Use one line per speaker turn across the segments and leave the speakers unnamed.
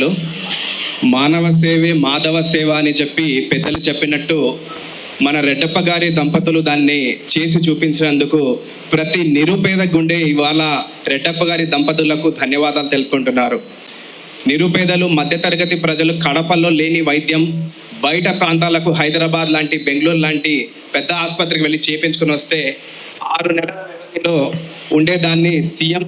Hello. మానవ సేవే మాధవ సేవ అని చెప్పి పెద్దలు చెప్పినట్టు మన రెడ్డప్ప గారి దంపతులు దాన్ని చేసి చూపించినందుకు ప్రతి నిరుపేద గుండె ఇవాళ రెడ్డప్ప గారి దంపతులకు ధన్యవాదాలు తెలుపుకుంటున్నారు నిరుపేదలు మధ్యతరగతి ప్రజలు కడపల్లో లేని వైద్యం బయట ప్రాంతాలకు హైదరాబాద్ లాంటి బెంగళూరు లాంటి పెద్ద ఆసుపత్రికి వెళ్ళి చేపించుకుని వస్తే ఆరు నెలల వ్యవధిలో ఉండేదాన్ని సీఎం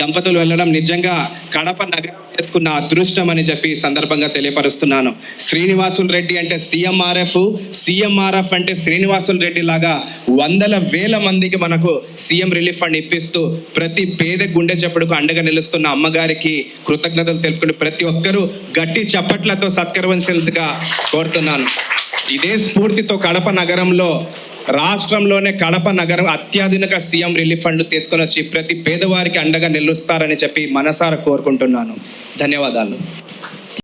దంపతులు వెళ్ళడం నిజంగా కడప నగరం చేసుకున్న అదృష్టం అని చెప్పి సందర్భంగా తెలియపరుస్తున్నాను. శ్రీనివాసులు రెడ్డి అంటే సీఎంఆర్ఎఫ్ సీఎంఆర్ఎఫ్ అంటే శ్రీనివాసులు రెడ్డి లాగా వందల వేల మందికి మనకు సీఎం రిలీఫ్ ఫండ్ ఇప్పిస్తూ ప్రతి పేద గుండె చప్పుడుకు అండగా నిలుస్తున్న అమ్మగారికి కృతజ్ఞతలు తెలుపుకుంటూ ప్రతి ఒక్కరూ గట్టి చప్పట్లతో సత్కరవంశలుగా కోరుతున్నాను. ఇదే స్ఫూర్తితో కడప నగరంలో రాష్ట్రంలోనే కడప నగరం అత్యాధునిక సీఎం రిలీఫ్ ఫండ్ తీసుకొని వచ్చి ప్రతి పేదవారికి అండగా నిలుస్తారని చెప్పి మనసారా కోరుకుంటున్నాను. ధన్యవాదాలు.